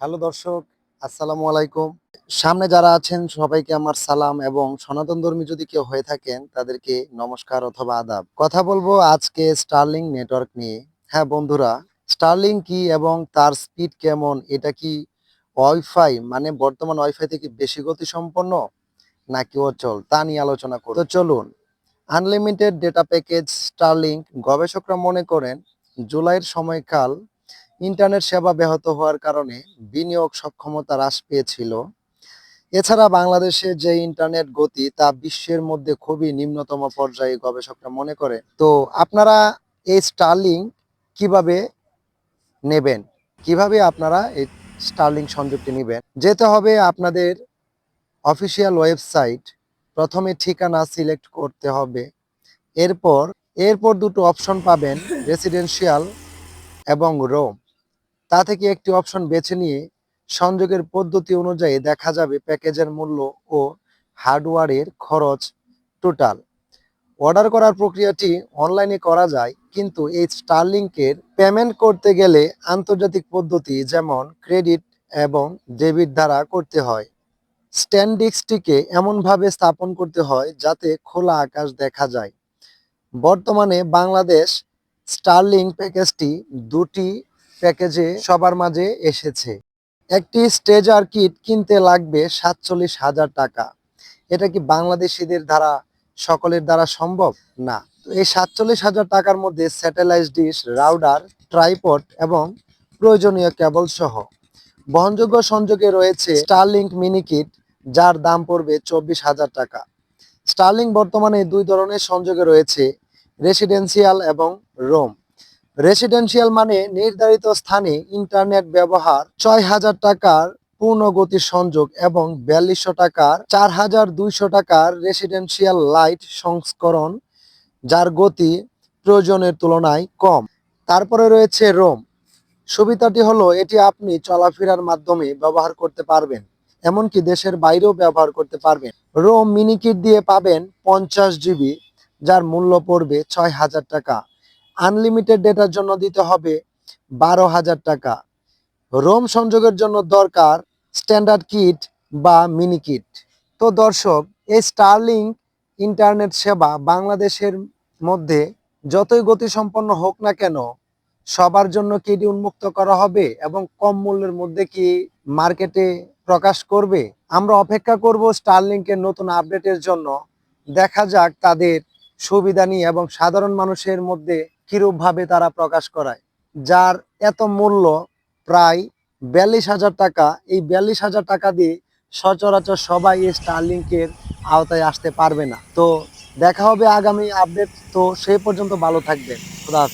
Hello দর্শক, আসসালামু আলাইকুম। সামনে যারা আছেন, সবাইকে আমার সালাম এবং সনাতন ধর্মী যদি কেউ হয়ে থাকেন, তাদেরকে নমস্কার অথবা আদাব। কথা বলব আজকে স্টারলিং নেটওয়ার্ক নিয়ে। হ্যাঁ বন্ধুরা স্টারলিং কি এবং তার স্পিড কেমন, এটা কি ওয়াইফাই মানে বর্তমান ওয়াইফাই থেকে বেশি গতি সম্পন্ন নাকি অচল, তা নিয়ে আলোচনা করব। তো চলুন আনলিমিটেড ডেটা প্যাকেজ স্টারলিংক গবেষকরা মনে করেন, জুলাইয়ের সময়কাল ইন্টারনেট সেবা ব্যাহত হওয়ার কারণে বিনিয়োগ সক্ষমতা হ্রাস পেয়েছিল। এছাড়া বাংলাদেশে যে ইন্টারনেট গতি, তা বিশ্বের মধ্যে খুবই নিম্নতম পর্যায়ে গবেষকরা মনে করে। তো আপনারা এই স্টারলিং কীভাবে নেবেন? কীভাবে আপনারা এই স্টারলিং সংযোগটি নেবেন? যেতে হবে আপনাদের অফিসিয়াল ওয়েবসাইট। প্রথমে ঠিকানা সিলেক্ট করতে হবে। এরপর এরপর দুটো অপশন পাবেন রেসিডেন্সিয়াল এবং রোম। তা থেকে একটি অপশন বেছে নিয়ে সংযোগের পদ্ধতি অনুযায়ী দেখা যাবে প্যাকেজের মূল্য ও হার্ডওয়্যারের খরচ টোটাল। অর্ডার করার প্রক্রিয়াটি অনলাইনে করা যায়, কিন্তু এই স্টারলিংকের পেমেন্ট করতে গেলে আন্তর্জাতিক পদ্ধতি যেমন ক্রেডিট এবং ডেবিট দ্বারা করতে হয়। স্ট্যান্ডিক্সটিকে এমনভাবে স্থাপন করতে হয় যাতে খোলা আকাশ দেখা যায়। বর্তমানে বাংলাদেশ স্টারলিং প্যাকেজটি দুটি প্যাকেজে সবার মাঝে এসেছে। একটি স্টেজার কিট কিনতে লাগবে সাতচল্লিশ হাজার টাকা। এটা কি বাংলাদেশিদের দ্বারা, সকলের দ্বারা সম্ভব? না। এই সাতচল্লিশ হাজার টাকার মধ্যে স্যাটেলাইট ডিশ, রাউডার, ট্রাইপড এবং প্রয়োজনীয় কেবল সহ বহনযোগ্য সংযোগে রয়েছে স্টারলিংক মিনি কিট, যার দাম পড়বে চব্বিশ হাজার টাকা। স্টারলিংক বর্তমানে দুই ধরনের সংযোগে রয়েছে, রেসিডেন্সিয়াল এবং রোম। রেসিডেন্সিয়াল মানে নির্ধারিত স্থানে ইন্টারনেট ব্যবহার ছয় হাজার টাকার পূর্ণ গতির সংযোগ এবং বিয়াল্লিশশো টাকার চার হাজার দুইশো টাকার রেসিডেন্সিয়াল লাইট সংস্করণ, যার গতি প্রয়োজনের তুলনায় কম। তারপরে রয়েছে রোম সুবিধাটি হলো এটি আপনি চলাফেরার মাধ্যমে ব্যবহার করতে পারবেন, এমনকি দেশের বাইরেও ব্যবহার করতে পারবেন। রোম মিনি কিট দিয়ে পাবেন পঞ্চাশ জিবি যার মূল্য পড়বে ছয় হাজার টাকা। আনলিমিটেড ডেটার জন্য দিতে হবে বারো হাজার টাকা। রোম সংযোগের জন্য দরকার স্ট্যান্ডার্ড কিট বা মিনি কিট তো দর্শক, এই স্টারলিং ইন্টারনেট সেবা বাংলাদেশের মধ্যে যতই গতিসম্পন্ন হোক না কেন, সবার জন্য কি এটি উন্মুক্ত করা হবে এবং কম মূল্যের মধ্যে কি মার্কেটে প্রকাশ করবে? আমরা অপেক্ষা করব স্টারলিংকের নতুন আপডেটের জন্য। দেখা যাক তাদের সুবিধা নিয়ে এবং সাধারণ মানুষের মধ্যে কিরূপভাবে তারা প্রকাশ করায়? যার এত মূল্য প্রায় বিয়াল্লিশ হাজার টাকা, এই বিয়াল্লিশ হাজার টাকা দিয়ে সচরাচর সবাই এই স্টারলিংকের আওতায় আসতে পারবে না। তো দেখা হবে আগামী আপডেট তো সেই পর্যন্ত ভালো থাকবেন। খুদা।